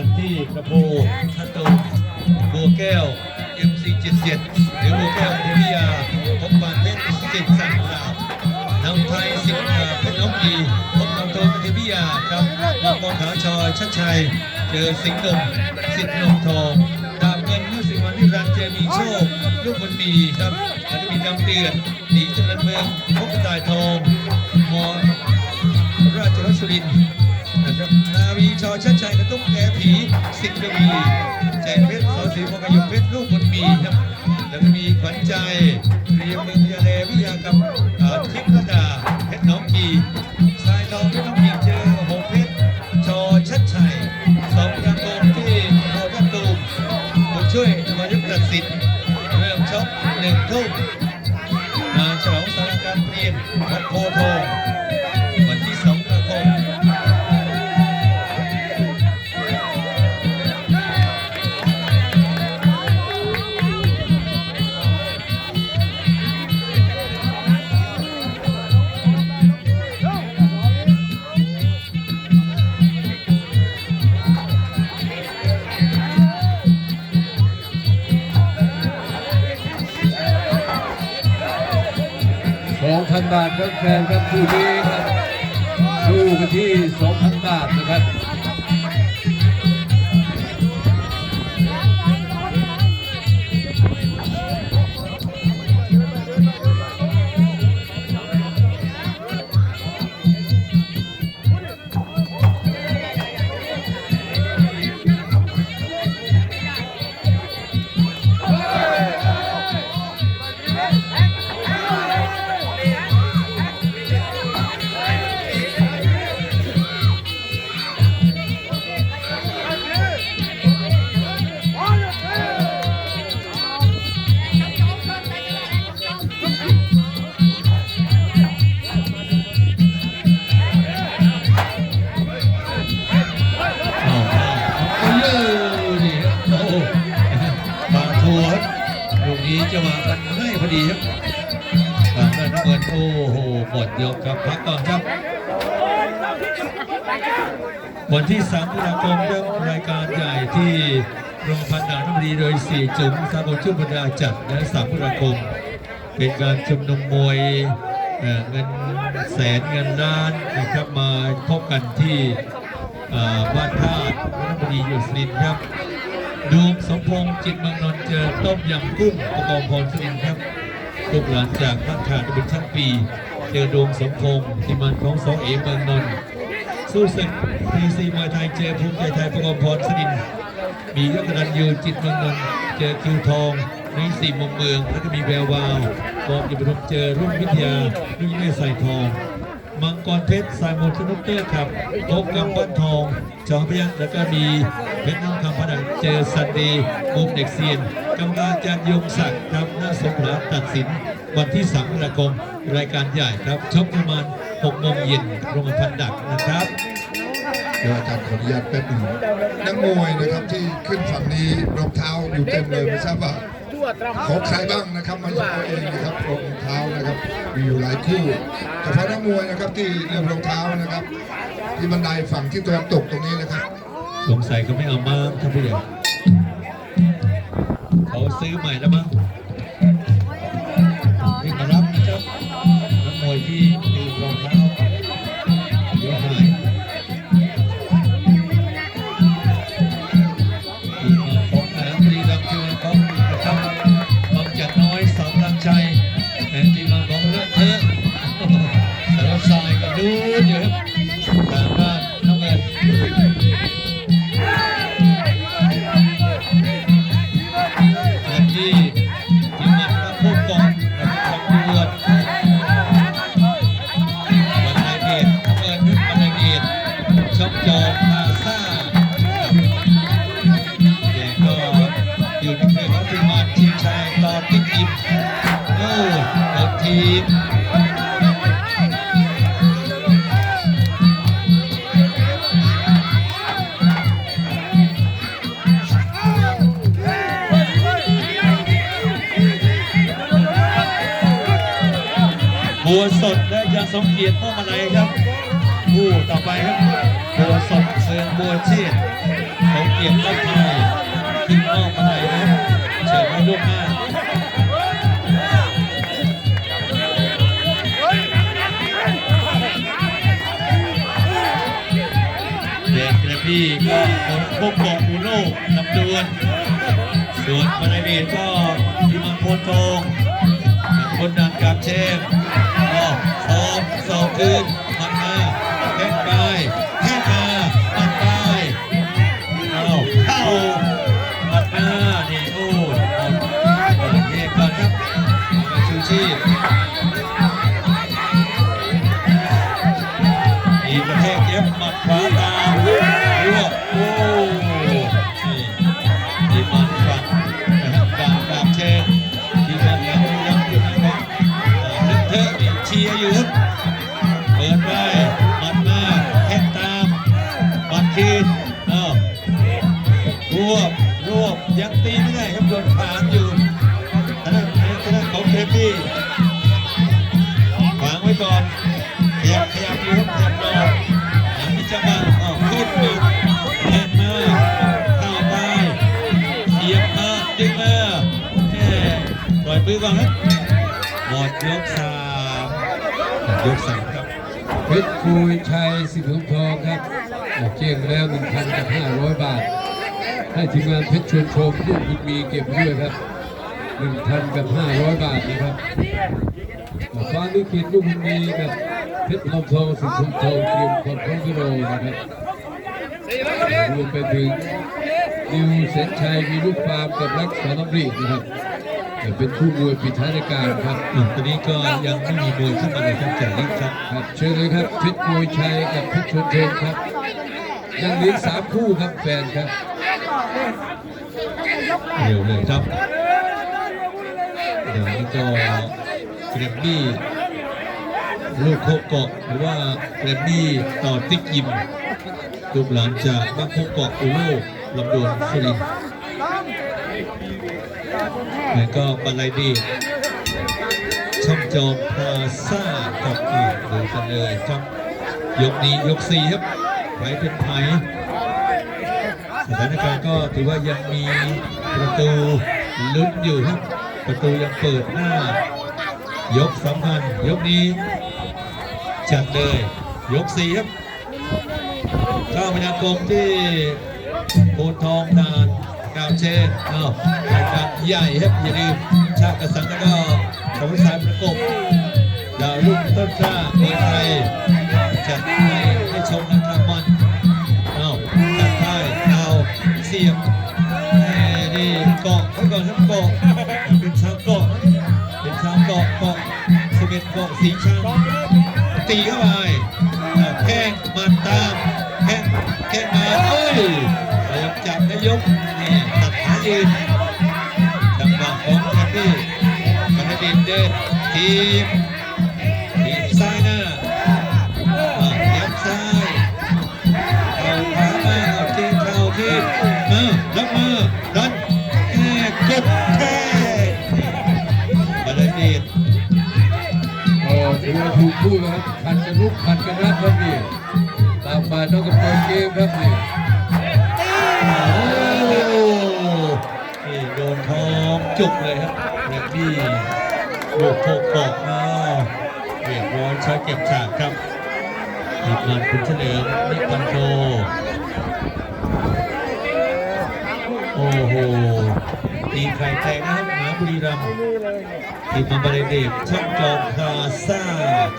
ันที่กระโปทัตโตบัวแก้ว MC77 หรือบัวแก้วพิยาพบปานเพชรสิทธิ์สังลาบนำไทยสิงห์เพชรน้องดีพบกับโทนพิทยาครับมังกรขาชอยชัดชัย เจอสิงห์หนุ่มสิทธิ์นมทองดาบเงินลูกสิงห์วันที่รันเจมีโชค ลูกบุญมีครับแล้วก็มีดำเตือนหนีเจริญเมืองพบกระต่ายทองมอราชรสสุรินทร์ ครับนาวีชอชัดชัยกระตุ้มแกผีสิงห์ระวีใจงเพชรสอสีพงกระยุกเพชรลูกบุญมีครับ แล้วก็มีขวัญใจเรียมเมืองพยาเลวิทยากับทิพย์ระดาเพชรน้องกีสายทองเพชรน้องกีเจอหงเพชรชอชัดชัยสองยางโกที่โพทับตูมผู้ช่วยมายุตัดสินเริ่มชกหนึ่งทุ่มมาฉลองสารการเปลี่ยนวัดโพธิ์ทอง 2,000 บาทครับแฟนครับคู่นี้ครับสู้กันที่ 2,000 บาทนะครับ ลูกนี้จะมากันให้พอดีครับทางด้านเงินโอ้โหหมดยกครับพักก่อนครับวันที่3ตุลาคมครับรายการใหญ่ที่โรงพยาบาลด่านนบุรีโดย4จุ๋มสาบชุบรรดาจัดและ3ตุลาคม เป็นการชุมนุมมวยเงินแสนเงินล้านนะครับมาพบกันที่บ้านท่านบุรีอยู่สุรินทครับ ดวงสมพงษ์จิตมืองนนเจอต้มยำกุ้งประกอบพรสุรินครับลูกหลานจากบ้านขาดเป็นชั้นปี เจอดวงสมพงษ์ที่มันของสองเอเมืองนนท์สู้ศึกทีซีมวยไทยเจอภูมิใจไทยประกอบพรสดินมียกกระดันยูจิตเมืองนนท์เจอคิวทองนุ้ยสี่มุมเมืองแล้วก็มีแวววาวบอกอยู่บรมเจอรุ่งวิทยารุ่งแม่ใส่ทอง มังกรเพชรสายมนต์สนุกเตอร์ครับพบกับบ้นทองจอมพยัญแล้วก็มีเพชรน้องคำพนังเจอสันดีมุมเด็กเซียนกำลังจะยงศักดิ์ครับหน้าสงขลาตัดสิน วันที่3ตุลาคมรายการใหญ่ครับชกประมาณ6โมงเย็นโรงพยาบาลดักนะครับเดี๋ยวอาจารย์ขออนุญาตแป๊บหนึ่งนักมวยนะครับที่ขึ้นฝั่งนี้รองเท้าอยู่เต็มเลยไม่ทราบว่า ของใครบ้างนะครับมาดูเอาเองนะครับรองเท้านะครับ มีอยู่หลายคู่เฉพาะนักมวยนะครับที่เรื่องรองเท้านะครับ ที่บันไดฝั่งที่ตะวันตกตรงนี้นะครับ สงสัยเขาไม่เอามาท่านผู้ใหญ่เขาซื้อใหม่แล้วมั้ง ทีบัวสดและยาสมเกียรติพ่อมาลัยครับผู้ต่อไปครับบัวสดเมือบัวเชษฐ์เขาเก็บต้นไม้ขึ้นนอกมาไหนนะเชิญให้ลูกหน้า ด็กกระบี่ก็คนพวกเกาะอูโน่ลำดวนส่วนบริเวณก็ที่มังโพลทองคนดังกับเชฟก็สอบสอบคืน วบรวบยังตีไม่ได้ครับโดนขวางอยู่ทางด้านทางด้านของเคปี้ขวางไว้ก่อนขยับขยับอยู่ครับขยับรอหาที่จังหวะอ้าวขึ้นมาแทงมาเข้าไปเสียบมาดึงมาแม่ปล่อยมือก่อนครับหมดยกสามยกสามครับเพชรคุยชัยสิงห์ทองครับออกเจียงแล้วหนึ่งพันกับห้าร้อยบาท ให้ทีมงานเพชรชวนชมที่คุณมีเก็บไว้ด้วยครับหนึ่งพันกับห้าร้อยบาทนะครับฟ้าลิขิตลูกคุณมีกับเพชรทองทองสิงห์ทองเตรียมความพร้อมกิโลนะครับรวมไปถึงนิวเสนชัยมีลูกฟาร์มกับรักษาน้ำรีนะครับแต่เป็นคู่มวยปิดท้ายรายการครับอะตอนนี้ก็ยังไม่มีมวยเข้ามาเลยครับจากนี้ครับครับเชิญเลยครับเพชรมวยชัยกับเพชรชนเทนครับยังเหลือสามคู่ครับแฟนครับ เร็วเลยครับเดี๋ยวนี้ก็เกรมมี่ลูกโคกเกาะหรือว่าเกรมมี่ต่อติ๊กยิมลูกหลานจากบ้านโคกเกาะอุโลลำดวนสุรินทร์แล้วก็บาลายดีช่องจอมพาซ่ากับอ่าดูกันเลยครับ ยกนี้ยกสี่ครับไผเป็นไผ สถานการณ์ก็ถือว่ายังมีประตูลุ้นอยู่ครับ ประตูยังเปิดหน้า ยกสำคัญยกนี้จัดเลย ยกสี่ครับข้าพยากรมที่โพนทองนานกาวเชนเอ้ารายการใหญ่ครับอย่าลืมชาติกษัตริย์แล้วก็สมสายประกบดาวรุ่งต้นกล้าเมืองไทยจัดให้ เสียบแม่นี่เกาะไว้ก่อนครับเกาะเป็นชาวเกาะเป็นชาวเกาะเกาะสเก็ตเกาะสีชังตีเข้าไปเอาแข้งมันตามแข้งแข้งมาเอ้ยพยายามจับนายกนี่ตัดขายืนจังหวะของแคปปี้มันได้ดินเดินทีมทีมซ้ายหน้า มารับมาดันแค่กดแค่มาเลยดีดโอ้ถือว่าถูกคู่นะครับพันกันลุกพันกันรับครับนี่ตามมาต้องกับเปิดเกมครับนี่โดนทองจุกเลยครับแรบบี้ลูกโคกเกาะมาเรียบร้อยใช้เก็บฉากครับทีมงานคุณเฉลิมนิพันโทโอ้โหตีไข่แตกนะครับหมาบุรีรัมย์ทีมมาบาเลเดฟช่างจอมพลาซ่า